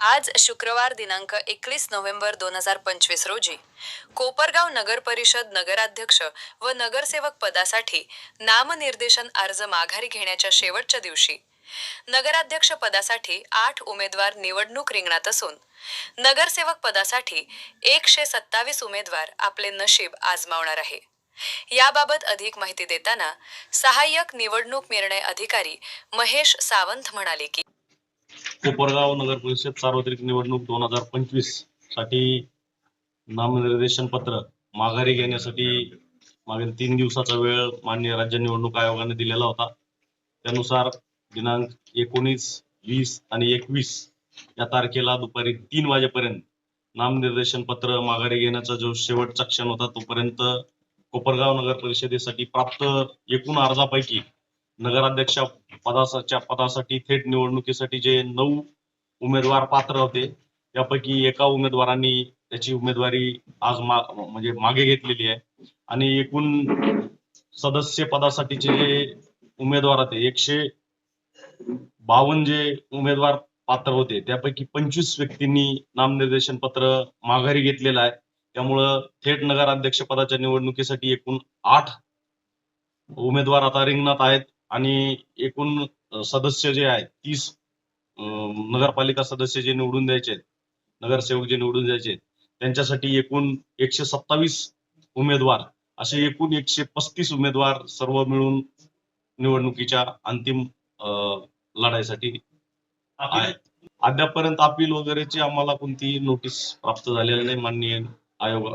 आज शुक्रवार दिनांक एकवीस नोव्हेंबर दोन हजार पंचवीस रोजी. कोपरगाव नगर परिषद नगराध्यक्ष व नगरसेवक पदासाठी नामनिर्देशन अर्ज माघारी घेण्याच्या शेवटच्या दिवशी. नगराध्यक्ष पदासाठी आठ उमेदवार निवडणूक रिंगणात असून नगरसेवक पदासाठी एकशे सत्तावीस उमेदवार आपले नशीब आजमावणार आहे. याबाबत अधिक माहिती देताना सहाय्यक निवडणूक निर्णय अधिकारी महेश सावंत म्हणाले की कोपरगाव नगर परिषद सार्वत्रिक निवडणूक दोन हजार पंचवीससाठी नामनिर्देशन पत्र माघारी घेण्यासाठी मागील तीन दिवसाचा वेळ माननीय राज्य निवडणूक आयोगाने दिलेला होता. त्यानुसार दिनांक एकोणीस वीस आणि एकवीस या तारखेला दुपारी तीन वाजेपर्यंत नामनिर्देशन पत्र माघारी घेण्याचा जो शेवटचा क्षण होता तोपर्यंत कोपरगाव नगर परिषदेसाठी प्राप्त एकूण अर्जापैकी नगराध्यक्ष पदाच्या पदासाठी थेट निवडणुकीसाठी जे नऊ उमेदवार पात्र होते त्यापैकी एका उमेदवारांनी त्याची उमेदवारी आज मा म्हणजे मागे घेतलेली आहे. आणि एकूण सदस्य पदासाठीचे जे उमेदवार होते एकशे बावन्न जे उमेदवार पात्र होते त्यापैकी पंचवीस व्यक्तींनी नामनिर्देशन पत्र माघारी घेतलेलं आहे. त्यामुळं थेट नगराध्यक्ष पदाच्या निवडणुकीसाठी एकूण आठ उमेदवार आता रिंगणात आहेत. आणि एकूण सदस्य जे आहेत तीस नगरपालिका सदस्य जे निवडून द्यायचे आहेत नगरसेवक जे निवडून द्यायचे आहेत त्यांच्यासाठी एकूण एकशे सत्तावीस उमेदवार असे एकूण एकशे पस्तीस उमेदवार सर्व मिळून निवडणुकीच्या अंतिम लढाईसाठी आहेत. अद्यापर्यंत अपील वगैरेची आम्हाला कोणती नोटीस प्राप्त झालेली नाही माननीय आयोग